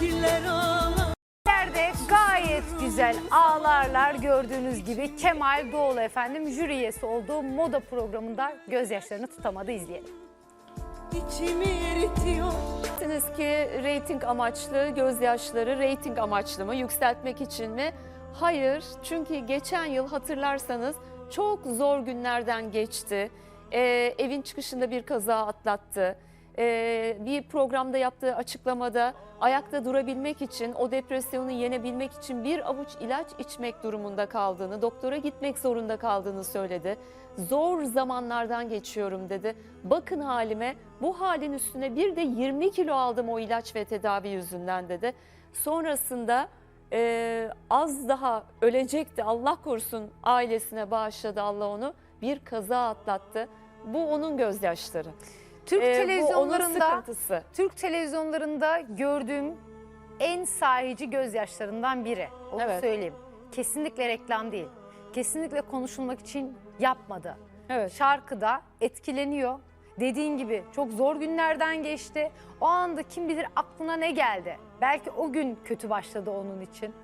Yerde gayet güzel ağlarlar gördüğünüz gibi Kemal Doğulu efendim jüri üyesi olduğu moda programında gözyaşlarını tutamadı izleyelim. içimi eritiyor Dersiniz ki reyting amaçlı, gözyaşları reyting amaçlı mı, yükseltmek için mi? Hayır, çünkü geçen yıl hatırlarsanız çok zor günlerden geçti. Ee, evin çıkışında bir kaza atlattı. Ee, bir programda yaptığı açıklamada ayakta durabilmek için, o depresyonu yenebilmek için bir avuç ilaç içmek durumunda kaldığını, doktora gitmek zorunda kaldığını söyledi. Zor zamanlardan geçiyorum dedi. Bakın halime, bu halin üstüne bir de 20 kilo aldım o ilaç ve tedavi yüzünden dedi. Sonrasında e, az daha ölecekti Allah korusun ailesine bağışladı Allah onu. Bir kaza atlattı. Bu onun gözyaşları. Türk Ee, bu onun televizyonlarında sıkıntısı. Türk televizyonlarında gördüğüm en sahici gözyaşlarından biri. Onu Evet. söyleyeyim. Kesinlikle reklam değil. Kesinlikle konuşulmak için yapmadı. Evet. Şarkıda etkileniyor. Dediğin gibi çok zor günlerden geçti. O anda kim bilir aklına ne geldi. Belki o gün kötü başladı onun için.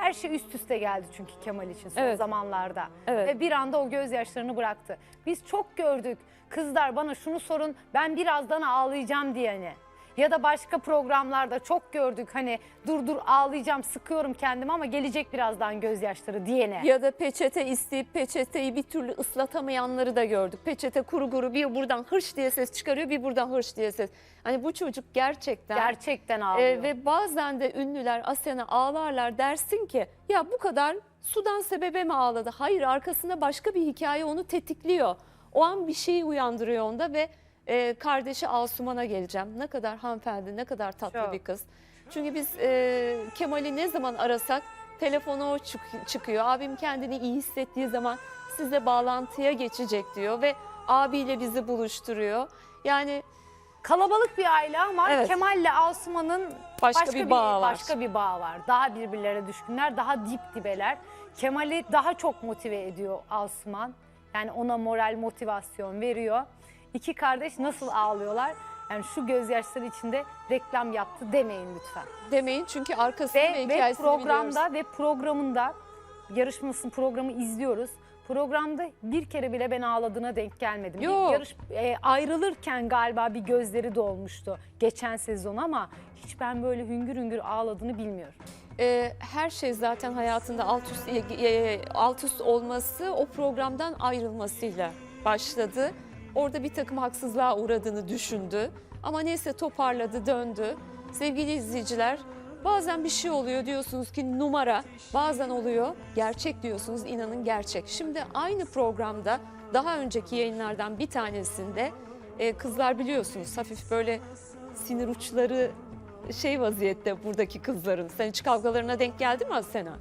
Her şey üst üste geldi çünkü Kemal için son Evet. zamanlarda. Evet. Ve bir anda o gözyaşlarını bıraktı. Biz çok gördük. Kızlar bana şunu sorun ben birazdan ağlayacağım diyeni. Ya da başka programlarda çok gördük hani dur dur ağlayacağım sıkıyorum kendimi ama gelecek birazdan gözyaşları diyene. Ya da peçete isteyip peçeteyi bir türlü ıslatamayanları da gördük. Peçete kuru kuru bir buradan hırş diye ses çıkarıyor bir buradan hırş diye ses. Hani bu çocuk gerçekten Gerçekten ağlıyor. Ee, ve bazen de ünlüler Asena ağlarlar dersin ki ya bu kadar sudan sebebe mi ağladı? Hayır arkasında başka bir hikaye onu tetikliyor. O an bir şeyi uyandırıyor onda ve e, kardeşi Asuman'a geleceğim. Ne kadar hanımefendi ne kadar tatlı Çok. bir kız. Çünkü biz e, Kemal'i ne zaman arasak telefona o çık- çıkıyor. Abim kendini iyi hissettiği zaman sizle bağlantıya geçecek diyor ve abiyle bizi buluşturuyor. Yani Kalabalık bir aile ama Evet. Kemal'le Asuman'ın Başka bir bağı var. Başka bir bağ var. Daha birbirlerine düşkünler, daha dip dibeler. Kemal'i daha çok motive ediyor Asuman. Yani ona moral, motivasyon veriyor. İki kardeş nasıl ağlıyorlar? Yani şu gözyaşları içinde reklam yaptı demeyin lütfen. demeyin çünkü arkasını ve, Ve, ve hikayesini programda biliyoruz. ve programında yarışmasının programı izliyoruz. Programda bir kere bile ben ağladığına denk gelmedim. Bir Yok. yarış e, ayrılırken galiba bir gözleri dolmuştu geçen sezon ama hiç ben böyle hüngür hüngür ağladığını bilmiyorum. Ee, her şey zaten hayatında alt üst, e, e, alt üst olması o programdan ayrılmasıyla başladı. Orada bir takım haksızlığa uğradığını düşündü. Ama neyse toparladı, döndü. Sevgili izleyiciler, bazen bir şey oluyor diyorsunuz ki numara, bazen oluyor gerçek diyorsunuz, inanın gerçek. Şimdi aynı programda daha önceki yayınlardan bir tanesinde e, kızlar biliyorsunuz hafif böyle sinir uçları şey vaziyette buradaki kızların. Sen hiç kavgalarına denk geldi mi Asena?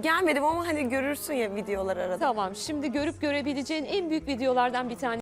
Gelmedim ama hani görürsün ya videolar arada. Tamam şimdi görüp görebileceğin en büyük videolardan bir tanesi.